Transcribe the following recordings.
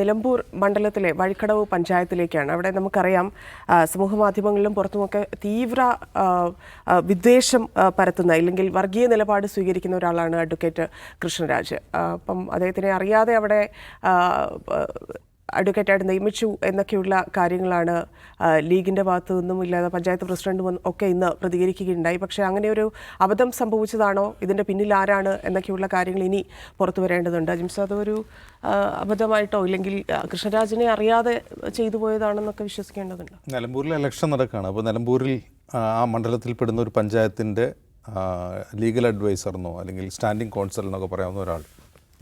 നിലമ്പൂർ മണ്ഡലത്തിലെ വഴിക്കടവ് പഞ്ചായത്തിലേക്കാണ്. അവിടെ നമുക്കറിയാം സമൂഹ മാധ്യമങ്ങളിലും പുറത്തുമൊക്കെ തീവ്ര വിദ്വേഷം പരത്തുന്ന ഇല്ലെങ്കിൽ വർഗീയ നിലപാട് സ്വീകരിക്കുന്ന ഒരാളാണ് അഡ്വക്കേറ്റ് കൃഷ്ണരാജ്. അപ്പം അദ്ദേഹത്തിനെ അറിയാതെ അവിടെ അഡ്വക്കേറ്റായിട്ട് നിയമിച്ചു എന്നൊക്കെയുള്ള കാര്യങ്ങളാണ് ലീഗിന്റെ ഭാഗത്തു നിന്നും ഇല്ലാതെ പഞ്ചായത്ത് പ്രസിഡന്റും ഒക്കെ ഇന്ന് പ്രതികരിക്കുകയുണ്ടായി. പക്ഷേ അങ്ങനെ ഒരു അബദ്ധം സംഭവിച്ചതാണോ? ഇതിന്റെ പിന്നിൽ ആരാണ്? എന്നൊക്കെയുള്ള കാര്യങ്ങൾ ഇനി പുറത്തു വരേണ്ടതുണ്ട്. അജിംസ് അതൊരു അബദ്ധമായിട്ടോ? ഇല്ലെങ്കിൽ കൃഷ്ണരാജിനെ അറിയാതെ ചെയ്തു പോയതാണെന്നൊക്കെ വിശ്വസിക്കേണ്ടതുണ്ട്. നിലമ്പൂരിൽ ഇലക്ഷൻ നടക്കുകയാണ്. അപ്പോൾ നിലമ്പൂരിൽ ആ, ആ മണ്ഡലത്തിൽ പെടുന്ന ഒരു പഞ്ചായത്തിന്റെ ലീഗൽ അഡ്വൈസർ എന്നോ അല്ലെങ്കിൽ സ്റ്റാൻഡിങ് കോൺസൽ എന്നൊക്കെ പറയാവുന്ന ഒരാൾ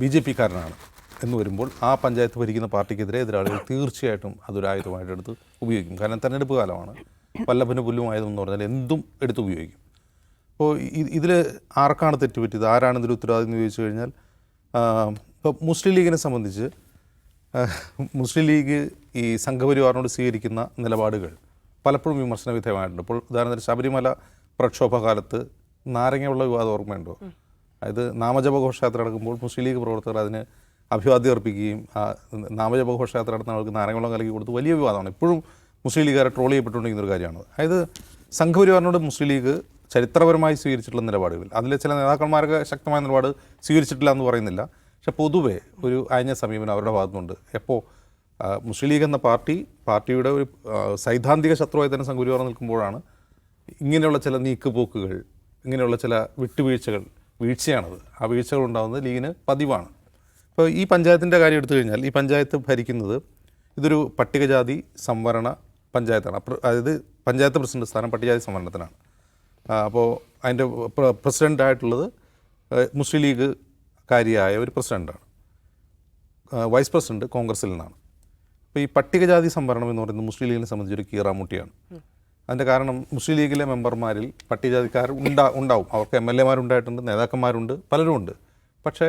ബി ജെ പിക്കാരനാണ്. എന്ന് വരുമ്പോൾ ആ പഞ്ചായത്ത് ഭരിക്കുന്ന പാർട്ടിക്കെതിരെ എതിരാളികൾ തീർച്ചയായിട്ടും അതൊരു ആയുധമായിട്ട് എടുത്ത് ഉപയോഗിക്കും. കാരണം തെരഞ്ഞെടുപ്പ് കാലമാണ്. വല്ലഭന് എന്ന് പറഞ്ഞാൽ എന്തും എടുത്ത് ഉപയോഗിക്കും. അപ്പോൾ ഇതിൽ ആർക്കാണ് തെറ്റുപറ്റിയത്? ആരാണ് ഇതിൽ ഉത്തരവാദിത്വം എന്ന് ചോദിച്ചു കഴിഞ്ഞാൽ ഇപ്പോൾ മുസ്ലിം ലീഗിനെ സംബന്ധിച്ച് മുസ്ലിം ലീഗ് ഈ സംഘപരിവാറിനോട് സ്വീകരിക്കുന്ന നിലപാടുകൾ പലപ്പോഴും വിമർശന വിധേയമായിട്ടുണ്ട്. ഇപ്പോൾ ഉദാഹരണത്തിന് ശബരിമല പ്രക്ഷോഭ കാലത്ത് നാരങ്ങയുള്ള വിവാദം ഓർമ്മയുണ്ടോ? അതായത് നാമജപഘോഷയാത്ര നടക്കുമ്പോൾ മുസ്ലിം ലീഗ് പ്രവർത്തകർ അതിന് അഭിവാദ്യം അർപ്പിക്കുകയും നാമജപ ഘോഷയാത്ര നടത്തുന്ന ആൾക്ക് നാരങ്ങളം കലക്കി കൊടുത്ത് വലിയ വിവാദമാണ്. ഇപ്പോഴും മുസ്ലിം ലീഗുകാരെ ട്രോൾ ചെയ്യപ്പെട്ടുകൊണ്ടിരിക്കുന്ന ഒരു കാര്യമാണ്. അതായത് സംഘപരിവാറിനോട് മുസ്ലിം ലീഗ് ചരിത്രപരമായി സ്വീകരിച്ചിട്ടുള്ള നിലപാടുകൾ. അതിലെ ചില നേതാക്കന്മാരൊക്കെ ശക്തമായ നിലപാട് സ്വീകരിച്ചിട്ടില്ല എന്ന് പറയുന്നില്ല. പക്ഷെ പൊതുവെ ഒരു അയഞ്ഞ സമീപനം അവരുടെ ഭാഗത്തുനിന്നുണ്ട്. എപ്പോൾ മുസ്ലിം ലീഗ് എന്ന പാർട്ടി പാർട്ടിയുടെ ഒരു സൈദ്ധാന്തിക ശത്രുവായി തന്നെ സംഘപരിവാർ നിൽക്കുമ്പോഴാണ് ഇങ്ങനെയുള്ള ചില നീക്കുപോക്കുകൾ ഇങ്ങനെയുള്ള ചില വിട്ടുവീഴ്ചകൾ വീഴ്ചയാണത്. ആ വീഴ്ചകൾ ഉണ്ടാകുന്നത് ലീഗിന് പതിവാണ്. ഇപ്പോൾ ഈ പഞ്ചായത്തിന്റെ കാര്യം എടുത്തു കഴിഞ്ഞാൽ ഈ പഞ്ചായത്ത് ഭരിക്കുന്നത് ഇതൊരു പട്ടികജാതി സംവരണ പഞ്ചായത്താണ്. അതായത് പഞ്ചായത്ത് പ്രസിഡന്റ് സ്ഥാനം പട്ടികജാതി സംവരണത്തിനാണ്. അപ്പോൾ അതിന്റെ പ്രസിഡന്റ് ആയിട്ടുള്ളത് ഏഹ്, മുസ്ലിം ലീഗ് കാര്യമായ ഒരു പ്രസിഡന്റാണ് വൈസ് പ്രസിഡന്റ് കോൺഗ്രസിൽ നിന്നാണ്. അപ്പോൾ ഈ പട്ടികജാതി സംവരണം എന്ന് പറയുന്നത് മുസ്ലിം ലീഗിനെ സംബന്ധിച്ചൊരു കീറാമുട്ടിയാണ്. അതിന്റെ കാരണം മുസ്ലിം ലീഗിലെ മെമ്പർമാരിൽ പട്ടികജാതിക്കാർ ഉണ്ടാ ഉണ്ടാവും. അവർക്ക് എം എൽ എമാരുണ്ടായിട്ടുണ്ട് നേതാക്കന്മാരുണ്ട് പലരും ഉണ്ട് പക്ഷേ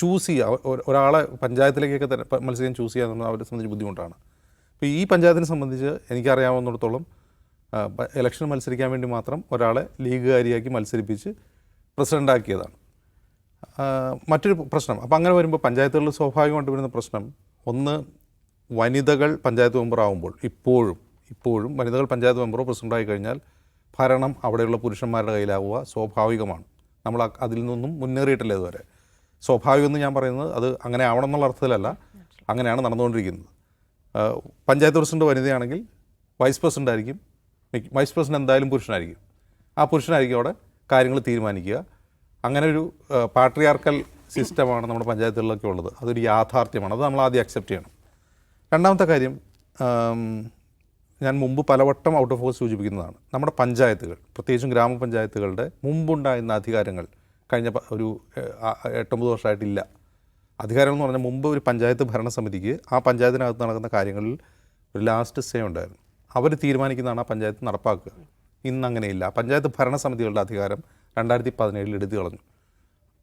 ചൂസ് ചെയ്യുക ഒരാളെ പഞ്ചായത്തിലേക്കൊക്കെ തന്നെ മത്സരിക്കാൻ ചൂസ് ചെയ്യുക എന്നുള്ളത് അവരെ സംബന്ധിച്ച് ബുദ്ധിമുട്ടാണ്. അപ്പോൾ ഈ പഞ്ചായത്തിനെ സംബന്ധിച്ച് എനിക്കറിയാവുന്നിടത്തോളം ഇലക്ഷൻ മത്സരിക്കാൻ വേണ്ടി മാത്രം ഒരാളെ ലീഗുകാരിയാക്കി മത്സരിപ്പിച്ച് പ്രസിഡന്റാക്കിയതാണ് മറ്റൊരു പ്രശ്നം. അപ്പോൾ അങ്ങനെ വരുമ്പോൾ പഞ്ചായത്തുകളിൽ സ്വാഭാവികമായിട്ട് വരുന്ന പ്രശ്നം ഒന്ന് വനിതകൾ പഞ്ചായത്ത് മെമ്പറാകുമ്പോൾ ഇപ്പോഴും ഇപ്പോഴും വനിതകൾ പഞ്ചായത്ത് മെമ്പറോ പ്രസിഡന്റായി കഴിഞ്ഞാൽ ഭരണം അവിടെയുള്ള പുരുഷന്മാരുടെ കയ്യിലാവുക സ്വാഭാവികമാണ്. നമ്മൾ അതിൽ നിന്നും മുന്നേറിയിട്ടില്ല ഇതുവരെ. സ്വാഭാവികം എന്ന് ഞാൻ പറയുന്നത് അത് അങ്ങനെ ആവണം എന്നുള്ള അർത്ഥത്തിലല്ല. അങ്ങനെയാണ് നടന്നുകൊണ്ടിരിക്കുന്നത്. പഞ്ചായത്ത് പ്രസിഡന്റ് വനിതയാണെങ്കിൽ വൈസ് പ്രസിഡന്റ് ആയിരിക്കും. വൈസ് പ്രസിഡന്റ് എന്തായാലും പുരുഷനായിരിക്കും. ആ പുരുഷനായിരിക്കും അവിടെ കാര്യങ്ങൾ തീരുമാനിക്കുക. അങ്ങനെ ഒരു പാട്രിയാർക്കൽ സിസ്റ്റമാണ് നമ്മുടെ പഞ്ചായത്തുകളിലൊക്കെ ഉള്ളത്. അതൊരു യാഥാർത്ഥ്യമാണ്. അത് നമ്മൾ ആദ്യം അക്സെപ്റ്റ് ചെയ്യണം. രണ്ടാമത്തെ കാര്യം ഞാൻ മുമ്പ് പലവട്ടം ഔട്ട് ഓഫ് ഫോക്കസ് സൂചിപ്പിക്കുന്നതാണ്. നമ്മുടെ പഞ്ചായത്തുകൾ പ്രത്യേകിച്ചും ഗ്രാമപഞ്ചായത്തുകളുടെ മുമ്പുണ്ടായിരുന്ന അധികാരങ്ങൾ കഴിഞ്ഞ ഒരു എട്ടൊമ്പത് വർഷമായിട്ടില്ല. അധികാരം എന്ന് പറഞ്ഞാൽ മുമ്പ് ഒരു പഞ്ചായത്ത് ഭരണസമിതിക്ക് ആ പഞ്ചായത്തിനകത്ത് നടക്കുന്ന കാര്യങ്ങളിൽ ഒരു ലാസ്റ്റ് സേ ഉണ്ടായിരുന്നു. അവർ തീരുമാനിക്കുന്നതാണ് ആ പഞ്ചായത്ത് നടപ്പാക്കുക. ഇന്ന് അങ്ങനെയില്ല. പഞ്ചായത്ത് ഭരണസമിതികളുടെ അധികാരം രണ്ടായിരത്തി പതിനേഴിൽ എടുത്തു കളഞ്ഞു.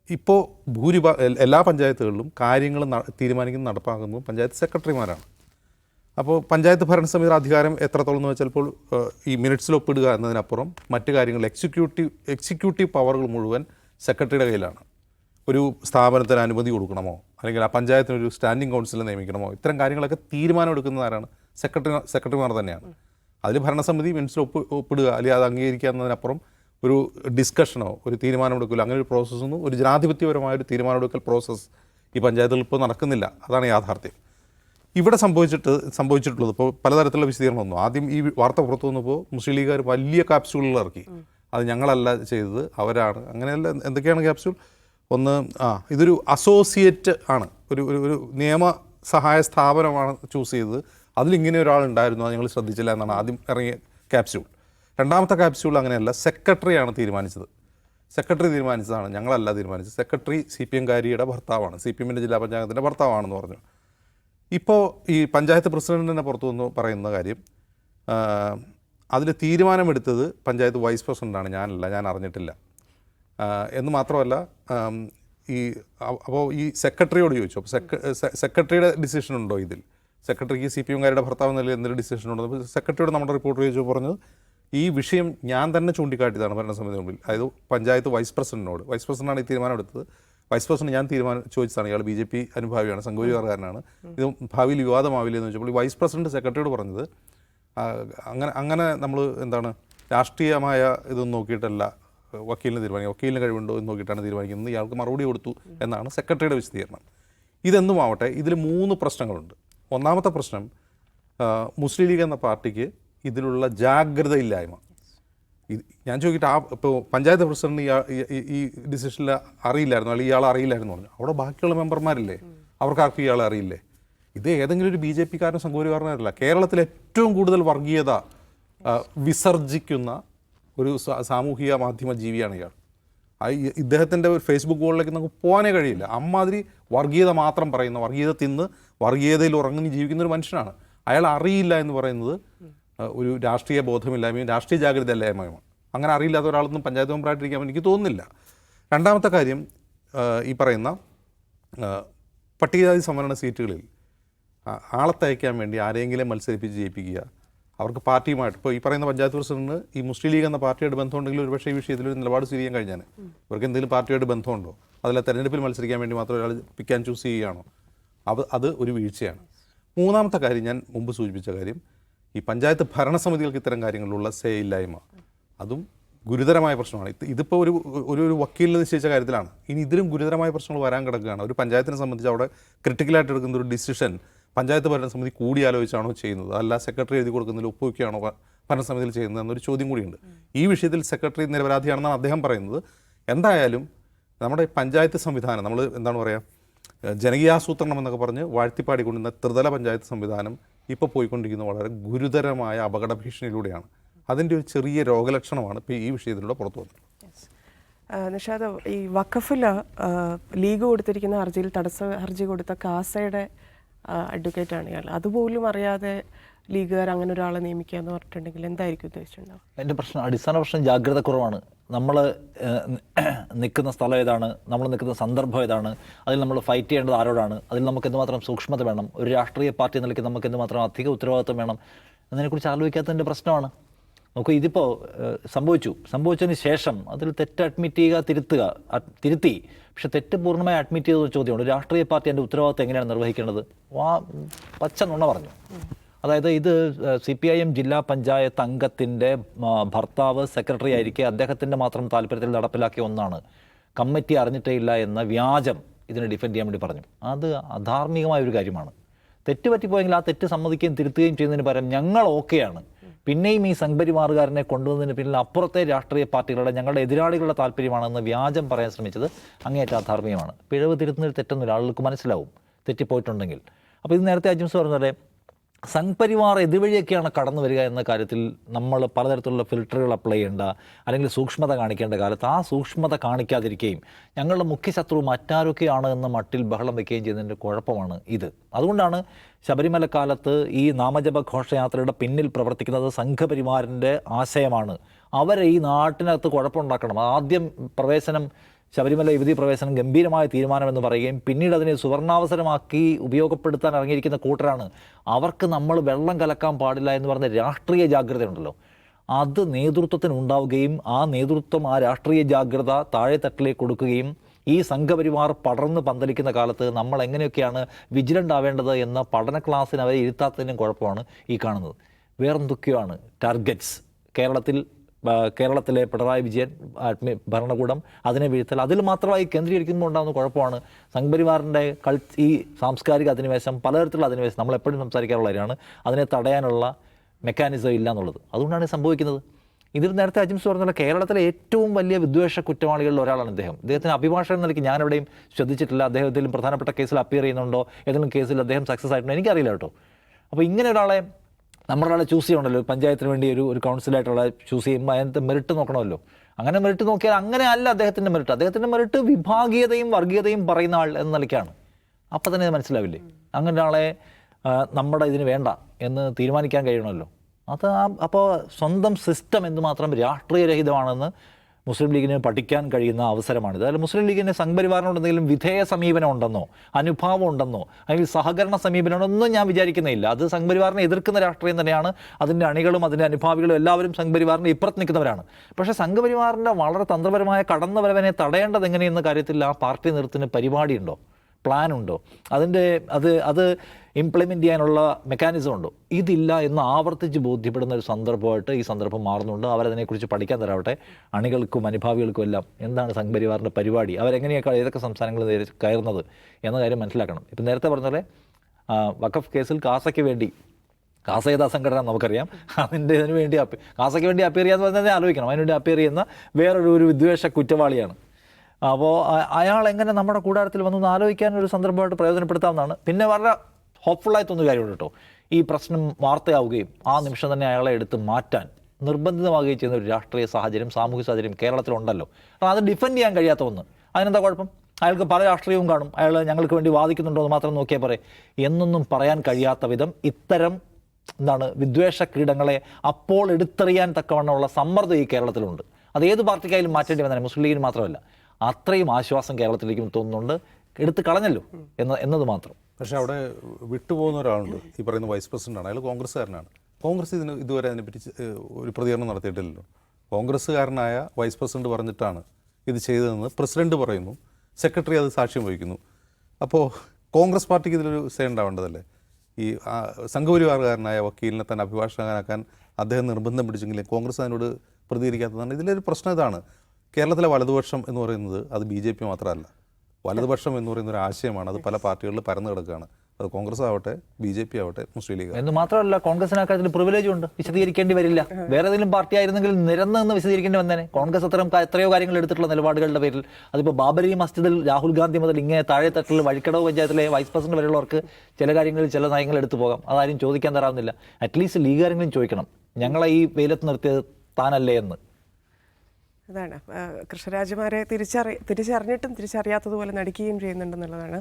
ഇപ്പോൾ ഭൂരിഭാ എല്ലാ പഞ്ചായത്തുകളിലും കാര്യങ്ങൾ തീരുമാനിക്കുന്ന നടപ്പാക്കുന്നത് പഞ്ചായത്ത് സെക്രട്ടറിമാരാണ്. അപ്പോൾ പഞ്ചായത്ത് ഭരണസമിതിയുടെ അധികാരം എത്രത്തോളം എന്ന് വെച്ചാൽ ഇപ്പോൾ ഈ മിനിറ്റ്സിൽ ഒപ്പിടുക എന്നതിനപ്പുറം മറ്റു കാര്യങ്ങൾ എക്സിക്യൂട്ടീവ് എക്സിക്യൂട്ടീവ് പവറുകൾ മുഴുവൻ സെക്രട്ടറിയുടെ കയ്യിലാണ്. ഒരു സ്ഥാപനത്തിന് അനുമതി കൊടുക്കണമോ? അല്ലെങ്കിൽ ആ പഞ്ചായത്തിന് ഒരു സ്റ്റാൻഡിംഗ് കൗൺസിലിനെ നിയമിക്കണമോ? ഇത്തരം കാര്യങ്ങളൊക്കെ തീരുമാനം എടുക്കുന്നത് ആരാണ്? സെക്രട്ടറി സെക്രട്ടറിമാർ തന്നെയാണ്. അതിൽ ഭരണസമിതി മിനിസ്റ്റർ ഒപ്പ് ഒപ്പിടുക അല്ലെങ്കിൽ അത് അംഗീകരിക്കുക എന്നതിനപ്പുറം ഒരു ഡിസ്കഷനോ ഒരു തീരുമാനമെടുക്കലോ അങ്ങനെ ഒരു പ്രോസസ്സൊന്നും ഒരു ജനാധിപത്യപരമായ ഒരു തീരുമാനമെടുക്കൽ പ്രോസസ്സ് ഈ പഞ്ചായത്തിൽ ഇപ്പോൾ നടക്കുന്നില്ല. അതാണ് യാഥാർത്ഥ്യം. ഇവിടെ സംഭവിച്ചിട്ട് സംഭവിച്ചിട്ടുള്ളത് ഇപ്പോൾ പലതരത്തിലുള്ള വിശദീകരണം വന്നു. ആദ്യം ഈ വാർത്ത പുറത്തു വന്നപ്പോൾ മുസ്ലിം ലീഗുകാർ വലിയ കാപ്സ്യൂളുകൾ ഇറക്കി. അത് ഞങ്ങളല്ല ചെയ്തത് അവരാണ്. അങ്ങനെയല്ല എന്തൊക്കെയാണ് ക്യാപ്സ്യൂൾ? ഒന്ന് ആ ഇതൊരു അസോസിയേറ്റ് ആണ്. ഒരു ഒരു ഒരു നിയമ സഹായ സ്ഥാപനമാണ് ചൂസ് ചെയ്തത്. അതിലിങ്ങനെ ഒരാളുണ്ടായിരുന്നു അത് ഞങ്ങൾ ശ്രദ്ധിച്ചില്ല എന്നാണ് ആദ്യം ഇറങ്ങിയ ക്യാപ്സ്യൂൾ. രണ്ടാമത്തെ ക്യാപ്സ്യൂൾ അങ്ങനെയല്ല സെക്രട്ടറിയാണ് തീരുമാനിച്ചത്. സെക്രട്ടറി തീരുമാനിച്ചതാണ് ഞങ്ങളല്ല തീരുമാനിച്ചത്. സെക്രട്ടറി സി പി എംകാരിയുടെ ഭർത്താവാണ് സി പി എമ്മിന്റെ ജില്ലാ പഞ്ചായത്തിന്റെ ഭർത്താവാണെന്ന് പറഞ്ഞു. ഇപ്പോൾ ഈ പഞ്ചായത്ത് പ്രസിഡന്റിനെ പുറത്തു വന്ന് പറയുന്ന കാര്യം അതിൽ തീരുമാനമെടുത്തത് പഞ്ചായത്ത് വൈസ് പ്രസിഡന്റാണ് ഞാനല്ല ഞാൻ അറിഞ്ഞിട്ടില്ല. എന്ന് മാത്രമല്ല ഈ അപ്പോൾ ഈ സെക്രട്ടറിയോട് ചോദിച്ചു. അപ്പോൾ സെക്രട്ടറിയുടെ ഡിസിഷൻ ഉണ്ടോ ഇതിൽ? സെക്രട്ടറിക്ക് സി പി എംകാരുടെ ഭർത്താവ് നിലയിൽ എന്തൊരു ഡിസിഷൻ ഉണ്ടോ? അപ്പോൾ സെക്രട്ടറിയോട് നമ്മുടെ റിപ്പോർട്ട് ചോദിച്ചു പറഞ്ഞത് ഈ വിഷയം ഞാൻ തന്നെ ചൂണ്ടിക്കാട്ടിയതാണ് ഭരണസമിതി മുമ്പിൽ. അതായത് പഞ്ചായത്ത് വൈസ് പ്രസിഡന്റിനോട്. വൈസ് പ്രസിഡന്റാണ് ഈ തീരുമാനം എടുത്തത് വൈസ് പ്രസിഡന്റ് ഞാൻ തീരുമാനം ചോദിച്ചതാണ്. ഇയാൾ ബി ജെ പി അനുഭാവിയാണ് സംഘപരിവാറുകാരനാണ് ഇത് ഭാവിയിൽ വിവാദമാവില്ലെന്ന് ചോദിച്ചപ്പോൾ വൈസ് പ്രസിഡന്റ് സെക്രട്ടറിയോട് പറഞ്ഞത് അങ്ങനെ അങ്ങനെ നമ്മൾ എന്താണ് രാഷ്ട്രീയമായ ഇതൊന്നും നോക്കിയിട്ടല്ല വക്കീലിന് തീരുമാനിക്കുക. വക്കീലിന് കഴിവുണ്ടോ എന്ന് നോക്കിയിട്ടാണ് തീരുമാനിക്കുന്നത്. ഇയാൾക്ക് മറുപടി കൊടുത്തു എന്നാണ് സെക്രട്ടറിയുടെ വിശദീകരണം. ഇതെന്നും ആവട്ടെ ഇതിൽ മൂന്ന് പ്രശ്നങ്ങളുണ്ട്. ഒന്നാമത്തെ പ്രശ്നം മുസ്ലിം ലീഗ് എന്ന പാർട്ടിക്ക് ഇതിലുള്ള ജാഗ്രതയില്ലായ്മ. ഇത് ഞാൻ ചോദിക്കട്ടെ ആ ഇപ്പോൾ പഞ്ചായത്ത് പ്രസിഡന്റ് ഈ- ഡിസിഷനിൽ അറിയില്ലായിരുന്നു അല്ലെങ്കിൽ ഇയാൾ അറിയില്ലായിരുന്നു പറഞ്ഞു. അവിടെ ബാക്കിയുള്ള മെമ്പർമാരില്ലേ? അവർക്ക് അവർക്കാർക്കും ഇയാളെ അറിയില്ലേ? ഇത് ഏതെങ്കിലും ഒരു ബി ജെ പിക്കാരനും സംഘപരിവാരനല്ല കേരളത്തിൽ ഏറ്റവും കൂടുതൽ വർഗീയത വിസർജിക്കുന്ന ഒരു സാമൂഹിക മാധ്യമ ജീവിയാണ് ഇയാൾ. ഇദ്ദേഹത്തിന്റെ ഒരു ഫേസ്ബുക്ക് വോളിലേക്ക് നമുക്ക് പോകാനേ കഴിയില്ല. അമ്മാതിരി വർഗീയത മാത്രം പറയുന്ന വർഗീയത തിന്ന് വർഗീയതയിൽ ഉറങ്ങി ജീവിക്കുന്ന ഒരു മനുഷ്യനാണ്. അയാൾ അറിയില്ല എന്ന് പറയുന്നത് ഒരു രാഷ്ട്രീയ ബോധമില്ലായ്മയും രാഷ്ട്രീയ ജാഗ്രത ഇല്ലായ്മയുമാണ്. അങ്ങനെ അറിയില്ലാത്ത ഒരാളൊന്നും പഞ്ചായത്ത് മെമ്പറായിട്ടിരിക്കാൻ എനിക്ക് തോന്നുന്നില്ല. രണ്ടാമത്തെ കാര്യം ഈ പറയുന്ന പട്ടികജാതി സംവരണ സീറ്റുകളിൽ ആ, ആളെ തയ്ക്കാൻ വേണ്ടി ആരെങ്കിലും മത്സരിപ്പിച്ച് ജയിപ്പിക്കുക. അവർക്ക് പാർട്ടിയുമായിട്ട് ഇപ്പോൾ ഈ പറയുന്ന പഞ്ചായത്ത് പ്രസിഡന്റിന് ഈ മുസ്ലിം ലീഗ് എന്ന പാർട്ടിയായിട്ട് ബന്ധമുണ്ടെങ്കിൽ ഒരുപക്ഷേ ഈ വിഷയത്തിൽ ഒരു നിലപാട് സ്വീകരിക്കാൻ കഴിഞ്ഞാൽ ഇവർക്ക് എന്തെങ്കിലും പാർട്ടിയായിട്ട് ബന്ധമുണ്ടോ? അതിലെ തെരഞ്ഞെടുപ്പിൽ മത്സരിക്കാൻ വേണ്ടി മാത്രം ഒരാൾ പിക്കാൻ ചൂസ് ചെയ്യുകയാണോ? അത് അത് ഒരു വീഴ്ചയാണ്. മൂന്നാമത്തെ കാര്യം ഞാൻ മുമ്പ് സൂചിപ്പിച്ച കാര്യം ഈ പഞ്ചായത്ത് ഭരണസമിതികൾക്ക് ഇത്തരം കാര്യങ്ങളിലുള്ള സേ ഇല്ലായ്മ അതും ഗുരുതരമായ പ്രശ്നമാണ്. ഇത് ഇതിപ്പോൾ ഒരു ഒരു ഒരു വക്കീലിന് നിശ്ചയിച്ച കാര്യത്തിലാണ്. ഇനി ഇതിലും ഗുരുതരമായ പ്രശ്നങ്ങൾ വരാൻ കിടക്കുകയാണ്. ഒരു പഞ്ചായത്തിനെ സംബന്ധിച്ച് അവിടെ ക്രിട്ടിക്കലായിട്ട് എടുക്കുന്ന ഒരു ഡിസിഷൻ പഞ്ചായത്ത് ഭരണസമിതി കൂടിയാലോചിച്ചാണോ ചെയ്യുന്നത്? അല്ല സെക്രട്ടറി എഴുതി കൊടുക്കുന്നതിൽ ഒപ്പുവയ്ക്കുകയാണോ ഭരണസമിതിയിൽ ചെയ്യുന്നത് എന്നൊരു ചോദ്യം കൂടിയുണ്ട്. ഈ വിഷയത്തിൽ സെക്രട്ടറി നിരപരാധിയാണെന്നാണ് അദ്ദേഹം പറയുന്നത്. എന്തായാലും നമ്മുടെ പഞ്ചായത്ത് സംവിധാനം നമ്മൾ എന്താണ് പറയുക ജനകീയാസൂത്രണം എന്നൊക്കെ പറഞ്ഞ് വാഴ്ത്തിപ്പാടിക്കൊണ്ടിരുന്ന ത്രിതല പഞ്ചായത്ത് സംവിധാനം ഇപ്പോൾ പോയിക്കൊണ്ടിരിക്കുന്ന വളരെ ഗുരുതരമായ അപകട ഭീഷണിയിലൂടെയാണ്. അതിന്റെ ഒരു ചെറിയ രോഗലക്ഷണമാണ് ഇപ്പോൾ ഈ വിഷയത്തിലൂടെ പുറത്തു വന്നത്. നിഷാദ് ഈ വഖഫിൽ ലീഗ് കൊടുത്തിരിക്കുന്ന ഹർജിയിൽ തടസ്സ ഹർജി കൊടുത്ത കാസയുടെ അഡ്വക്കേറ്റ് ഇയാൾ. അതുപോലും അറിയാതെ ലീഗുകാർ അങ്ങനെ ഒരാളെ നിയമിക്കുക എന്ന് പറഞ്ഞിട്ടുണ്ടെങ്കിൽ എന്തായിരിക്കും ഉദ്ദേശിച്ചിട്ടുണ്ടാവും എന്റെ പ്രശ്നം അടിസ്ഥാന പ്രശ്നം ജാഗ്രത കുറവാണ്. നമ്മൾ നിൽക്കുന്ന സ്ഥലം ഏതാണ്? നമ്മൾ നിൽക്കുന്ന സന്ദർഭം ഏതാണ്? അതിൽ നമ്മൾ ഫൈറ്റ് ചെയ്യേണ്ടത് ആരോടാണ്? അതിൽ നമുക്ക് എന്തുമാത്രം സൂക്ഷ്മത വേണം? ഒരു രാഷ്ട്രീയ പാർട്ടി നിലയ്ക്ക് നമുക്ക് എന്തുമാത്രം അധിക ഉത്തരവാദിത്വം വേണം? എന്നതിനെക്കുറിച്ച് ആലോചിക്കാത്തതിന്റെ പ്രശ്നമാണ്. നമുക്ക് ഇതിപ്പോൾ സംഭവിച്ചു. സംഭവിച്ചതിന് ശേഷം അതിൽ തെറ്റ് അഡ്മിറ്റ് ചെയ്യുക തിരുത്തുക തിരുത്തി. പക്ഷെ തെറ്റ് പൂർണമായി അഡ്മിറ്റ് ചെയ്ത ഒരു ചോദ്യമുണ്ട്. രാഷ്ട്രീയ പാർട്ടി എന്റെ ഉത്തരവാദിത്വം എങ്ങനെയാണ് നിർവഹിക്കേണ്ടത്? വാ പച്ച നുണ പറഞ്ഞു. അതായത് ഇത് സി പി ഐ എം ജില്ലാ പഞ്ചായത്ത് അംഗത്തിന്റെ ഭർത്താവ് സെക്രട്ടറി ആയിരിക്കെ അദ്ദേഹത്തിന്റെ മാത്രം താല്പര്യത്തിൽ നടപ്പിലാക്കിയ ഒന്നാണ്. കമ്മിറ്റി അറിഞ്ഞിട്ടേ ഇല്ല എന്ന വ്യാജം ഇതിനെ ഡിഫെൻഡ് ചെയ്യാൻ വേണ്ടി പറഞ്ഞു. അത് അധാർമികമായ ഒരു കാര്യമാണ്. തെറ്റ് പറ്റിപ്പോയെങ്കിൽ ആ തെറ്റ് സമ്മതിക്കുകയും തിരുത്തുകയും ചെയ്യുന്നതിന് പകരം ഞങ്ങൾ ഓക്കെയാണ് പിന്നെയും ഈ സംഘപരിവാറുകാരനെ കൊണ്ടുവന്നതിന് പിന്നിൽ അപ്പുറത്തെ രാഷ്ട്രീയ പാർട്ടികളുടെ ഞങ്ങളുടെ എതിരാളികളുടെ താല്പര്യമാണെന്ന് വ്യാജം പറയാൻ ശ്രമിച്ചത് അങ്ങേയറ്റം അധാർമ്മികമാണ്. പിഴവ് തിരുത്തുന്നതിൽ തെറ്റൊന്നുമില്ല. ആളുകൾക്ക് മനസ്സിലാവും. തെറ്റിപ്പോയിട്ടുണ്ടെങ്കിൽ. അപ്പോൾ ഇത് നേരത്തെ അജിംസ് പറഞ്ഞ പോലെ സംഘപരിവാർ ഇതുവഴിയൊക്കെയാണ് കടന്നു വരിക എന്ന കാര്യത്തിൽ നമ്മൾ പലതരത്തിലുള്ള ഫിൽറ്ററുകൾ അപ്ലൈ ചെയ്യേണ്ട അല്ലെങ്കിൽ സൂക്ഷ്മത കാണിക്കേണ്ട കാലത്ത് ആ സൂക്ഷ്മത കാണിക്കാതിരിക്കുകയും ഞങ്ങളുടെ മുഖ്യ ശത്രു മറ്റാരൊക്കെയാണ് എന്ന മട്ടിൽ ബഹളം വയ്ക്കുകയും ചെയ്യുന്നതിന്റെ കുഴപ്പമാണ് ഇത്. അതുകൊണ്ടാണ് ശബരിമല കാലത്ത് ഈ നാമജപ ഘോഷയാത്രയുടെ പിന്നിൽ പ്രവർത്തിക്കുന്നത് സംഘപരിവാറിന്റെ ആശയമാണ്. അവരെ ഈ നാട്ടിനകത്ത് കുഴപ്പമുണ്ടാക്കണം. ആദ്യം പ്രവേശനം ശബരിമല യുവതി പ്രവേശനം ഗംഭീരമായ തീരുമാനമെന്ന് പറയുകയും പിന്നീട് അതിനെ സുവർണാവസരമാക്കി ഉപയോഗപ്പെടുത്താൻ ഇറങ്ങിയിരിക്കുന്ന കൂട്ടരാണ്. അവർക്ക് നമ്മൾ വെള്ളം കലക്കാൻ പാടില്ല എന്ന് പറഞ്ഞ രാഷ്ട്രീയ ജാഗ്രതയുണ്ടല്ലോ. അത് നേതൃത്വത്തിന് ഉണ്ടാവുകയും ആ നേതൃത്വം ആ രാഷ്ട്രീയ ജാഗ്രത താഴെ തട്ടിലേക്ക് കൊടുക്കുകയും ഈ സംഘപരിവാർ പടർന്ന് പന്തലിക്കുന്ന കാലത്ത് നമ്മൾ എങ്ങനെയൊക്കെയാണ് വിജിലന്റ് ആവേണ്ടത് എന്ന പഠന ക്ലാസ്സിന് അവരെ ഇരുത്താത്തതിനും കുഴപ്പമാണ് ഈ കാണുന്നത്. വേറെന്തൊക്കെയാണ് ടാർഗറ്റ്സ്. കേരളത്തിൽ കേരളത്തിലെ പിണറായി വിജയൻ അഡ്മി ഭരണകൂടം അതിനെ വീഴ്ത്തൽ അതിൽ മാത്രമായി കേന്ദ്രീകരിക്കുമ്പോൾ ഉണ്ടാകുന്ന കുഴപ്പമാണ്. സംഘപരിവാറിന്റെ കൾ ഈ സാംസ്കാരിക അധിനിവേശം പലതരത്തിലുള്ള അധിനിവേശം നമ്മൾ എപ്പോഴും അതിനെ തടയാനുള്ള മെക്കാനിസം ഇല്ല എന്നുള്ളത്. അതുകൊണ്ടാണ് സംഭവിക്കുന്നത്. ഇതിൽ നേരത്തെ അജിംസ് പറഞ്ഞ കേരളത്തിലെ ഏറ്റവും വലിയ വിദ്വേഷ കുറ്റവാളികളിൽ ഒരാളാണ് അദ്ദേഹം അദ്ദേഹത്തിന് അഭിഭാഷകൻ നിലയ്ക്ക് ഞാൻ എവിടെയും ശ്രദ്ധിച്ചിട്ടില്ല അദ്ദേഹത്തിലും പ്രധാനപ്പെട്ട കേസിൽ അപ്പിയർ ചെയ്യുന്നുണ്ടോ? ഏതെങ്കിലും കേസിൽ അദ്ദേഹം സക്സസ് ആയിട്ടുണ്ടോ? എനിക്കറിയില്ല കേട്ടോ. അപ്പോൾ ഇങ്ങനെ ഒരാളെ നമ്മളൊരാളെ ചൂസ് ചെയ്യണമല്ലോ. പഞ്ചായത്തിന് വേണ്ടി ഒരു ഒരു കൗൺസിലായിട്ടുള്ള ചൂസ് ചെയ്യുമ്പോൾ അതിനകത്ത് മെറിറ്റ് നോക്കണമല്ലോ. അങ്ങനെ മെറിറ്റ് നോക്കിയാൽ അങ്ങനെ അല്ല അദ്ദേഹത്തിന്റെ മെറിറ്റ് അദ്ദേഹത്തിന്റെ മെറിറ്റ് വിഭാഗീയതയും വർഗീയതയും പറയുന്ന ആൾ എന്ന നിലയ്ക്കാണ്. അപ്പോൾ തന്നെ ഇത് മനസ്സിലാവില്ലേ? അങ്ങനെ ഒരാളെ നമ്മുടെ ഇതിന് വേണ്ട എന്ന് തീരുമാനിക്കാൻ കഴിയണമല്ലോ. അത് അപ്പോൾ സ്വന്തം സിസ്റ്റം എന്തുമാത്രം രാഷ്ട്രീയരഹിതമാണെന്ന് മുസ്ലിം ലീഗിന് പഠിക്കാൻ കഴിയുന്ന അവസരമാണിത്. അതായത് മുസ്ലിം ലീഗിന് സംഘപരിവാറിനോട് എന്തെങ്കിലും വിധേയ സമീപനം ഉണ്ടെന്നോ അനുഭാവം ഉണ്ടെന്നോ അല്ലെങ്കിൽ സഹകരണ സമീപനം ഉണ്ടെന്നോ ഞാൻ വിചാരിക്കുന്നില്ല. അത് സംഘപരിവാറിനെ എതിർക്കുന്ന രാഷ്ട്രീയം തന്നെയാണ്. അതിന്റെ അണികളും അതിന്റെ അനുഭാവികളും എല്ലാവരും സംഘപരിവാറിന്റെ ഇപ്പുറത്ത് നിൽക്കുന്നവരാണ്. പക്ഷേ സംഘപരിവാറിന്റെ വളരെ തന്ത്രപരമായ കടന്നവരവനെ തടയേണ്ടത് എങ്ങനെയെന്ന കാര്യത്തിൽ ആ പാർട്ടി നേതൃത്വത്തിന് പരിപാടിയുണ്ടോ? പ്ലാൻ ഉണ്ടോ അതിന്റെ അത് അത് ഇംപ്ലിമെന്റ് ചെയ്യാനുള്ള മെക്കാനിസം ഉണ്ടോ? ഇതില്ല എന്ന് ആവർത്തിച്ച് ബോധ്യപ്പെടുന്ന ഒരു സന്ദർഭമായിട്ട് ഈ സന്ദർഭം മാറുന്നുണ്ട്. അവരതിനെക്കുറിച്ച് പഠിക്കാൻ തരാവട്ടെ. അണികൾക്കും അനുഭാവികൾക്കും എല്ലാം എന്താണ് സംഘപരിവാറിന്റെ പരിപാടി? അവരെങ്ങനെയൊക്കെ ഏതൊക്കെ സംസ്ഥാനങ്ങളിൽ കയറുന്നത് എന്ന കാര്യം മനസ്സിലാക്കണം. ഇപ്പം നേരത്തെ പറഞ്ഞ പോലെ വഖഫ് കേസിൽ കാസയ്ക്ക് വേണ്ടി കാസ സംഘടന നമുക്കറിയാം. അതിന്റെ ഇതിനു വേണ്ടി കാസയ്ക്ക് വേണ്ടി അപ്പിയർ ചെയ്യാന്ന് പറഞ്ഞാൽ ആലോചിക്കണം. അതിനുവേണ്ടി അപ്പിയർ ചെയ്യുന്ന വേറൊരു ഒരു വിദ്വേഷ കുറ്റവാളിയാണ് അപ്പോൾ അയാൾ എങ്ങനെ നമ്മുടെ കൂടാരത്തിൽ വന്നു ആലോചിക്കാൻ ഒരു സന്ദർഭമായിട്ട് പ്രയോജനപ്പെടുത്താവുന്നതാണ്. പിന്നെ വളരെ ഹോപ്പ്ഫുള്ളായി തോന്നുന്ന കാര്യമുണ്ട് കേട്ടോ. ഈ പ്രശ്നം വാർത്തയാവുകയും ആ നിമിഷം തന്നെ അയാളെ എടുത്ത് മാറ്റാൻ നിർബന്ധിതമാകുകയും ചെയ്യുന്ന ഒരു രാഷ്ട്രീയ സാഹചര്യം സാമൂഹിക സാഹചര്യം കേരളത്തിലുണ്ടല്ലോ. കാരണം അത് ഡിഫെൻഡ് ചെയ്യാൻ കഴിയാത്ത ഒന്ന്. അതിനെന്താ കുഴപ്പം? അയാൾക്ക് പല രാഷ്ട്രീയവും കാണും. അയാൾ ഞങ്ങൾക്ക് വേണ്ടി വാദിക്കുന്നുണ്ടോ എന്ന് മാത്രം നോക്കിയാൽ പോരെ. എന്നൊന്നും പറയാൻ കഴിയാത്ത വിധം ഇത്തരം എന്താണ് വിദ്വേഷ കീടങ്ങളെ അപ്പോൾ എടുത്തെറിയാൻ തക്കവണ്ണമുള്ള സമ്മർദ്ദം ഈ കേരളത്തിലുണ്ട്. അത് ഏത് പാർട്ടിക്കായാലും മാറ്റേണ്ടി വന്നാലും മുസ്ലിം ലീഗിന് മാത്രമല്ല. അത്രയും ആശ്വാസം കേരളത്തിലേക്കും തോന്നുന്നുണ്ട്. എടുത്ത് കളഞ്ഞല്ലോ എന്ന എന്നത് മാത്രം. പക്ഷേ അവിടെ വിട്ടുപോകുന്ന ഒരാളുണ്ട്. ഈ പറയുന്ന വൈസ് പ്രസിഡന്റാണ് അയാൾ കോൺഗ്രസ്സുകാരനാണ്. കോൺഗ്രസ് ഇതിന് ഇതുവരെ അതിനെപ്പറ്റി ഒരു പ്രതികരണം നടത്തിയിട്ടില്ലല്ലോ. കോൺഗ്രസ്സുകാരനായ വൈസ് പ്രസിഡന്റ് പറഞ്ഞിട്ടാണ് ഇത് ചെയ്തതെന്ന് പ്രസിഡന്റ് പറയുന്നു. സെക്രട്ടറി അത് സാക്ഷ്യം വഹിക്കുന്നു. അപ്പോൾ കോൺഗ്രസ് പാർട്ടിക്ക് ഇതിലൊരു സേ ഉണ്ടാവേണ്ടതല്ലേ? ഈ സംഘപരിവാറുകാരനായ വക്കീലിനെ തന്നെ അഭിഭാഷകനാക്കാൻ അദ്ദേഹം നിർബന്ധം പിടിച്ചെങ്കിലും കോൺഗ്രസ് അതിനോട് പ്രതികരിക്കാത്തതാണ്. ഇതിലൊരു പ്രശ്നം ഇതാണ്. കേരളത്തിലെ വലതുപക്ഷം എന്ന് പറയുന്നത് അത് ബി ജെ പി മാത്രമല്ല. വലതുപക്ഷം എന്ന് പറയുന്ന ഒരു ആശയമാണ്. അത് പല പാർട്ടികളിൽ പരന്നു കിടക്കുകയാണ്. അത് കോൺഗ്രസ് ആവട്ടെ ബി ജെ പി ആവട്ടെ മുസ്ലിം ലീഗ് എന്ന് മാത്രമല്ല കോൺഗ്രസിന് പ്രിവിലേജ് ഉണ്ട്. വിശദീകരിക്കേണ്ടി വരില്ല. വേറെ ഏതെങ്കിലും പാർട്ടി ആയിരുന്നെങ്കിൽ നിരന്ന് നിന്ന് വിശദീകരിക്കേണ്ടി വന്നേനെ. കോൺഗ്രസ് അത്തരം എത്രയോ കാര്യങ്ങൾ എടുത്തിട്ടുള്ള നിലപാടുകളുടെ പേരിൽ. അതിപ്പോൾ ബാബരി മസ്ജിദിൽ രാഹുൽ ഗാന്ധി മുതൽ ഇങ്ങനെ താഴെ തട്ടിൽ വഴിക്കടവ് പഞ്ചായത്തിലെ വൈസ് പ്രസിഡന്റ് വരെയുള്ളവർക്ക് ചില കാര്യങ്ങളിൽ ചില നയങ്ങൾ എടുത്തു പോകാം. അതാരും ചോദിക്കാൻ തരാവുന്നില്ല അറ്റ്ലീസ്റ്റ് ലീഗുകാരെങ്കിലും ചോദിക്കണം. ഞങ്ങളെ ഈ വെയിലത്ത് നിർത്തിയത് താനല്ലേ എന്ന്. അതാണ്. കൃഷ്ണരാജമാരെ തിരിച്ചറി തിരിച്ചറിഞ്ഞിട്ടും തിരിച്ചറിയാത്തതുപോലെ നടിക്കുകയും ചെയ്യുന്നുണ്ടെന്നുള്ളതാണ്.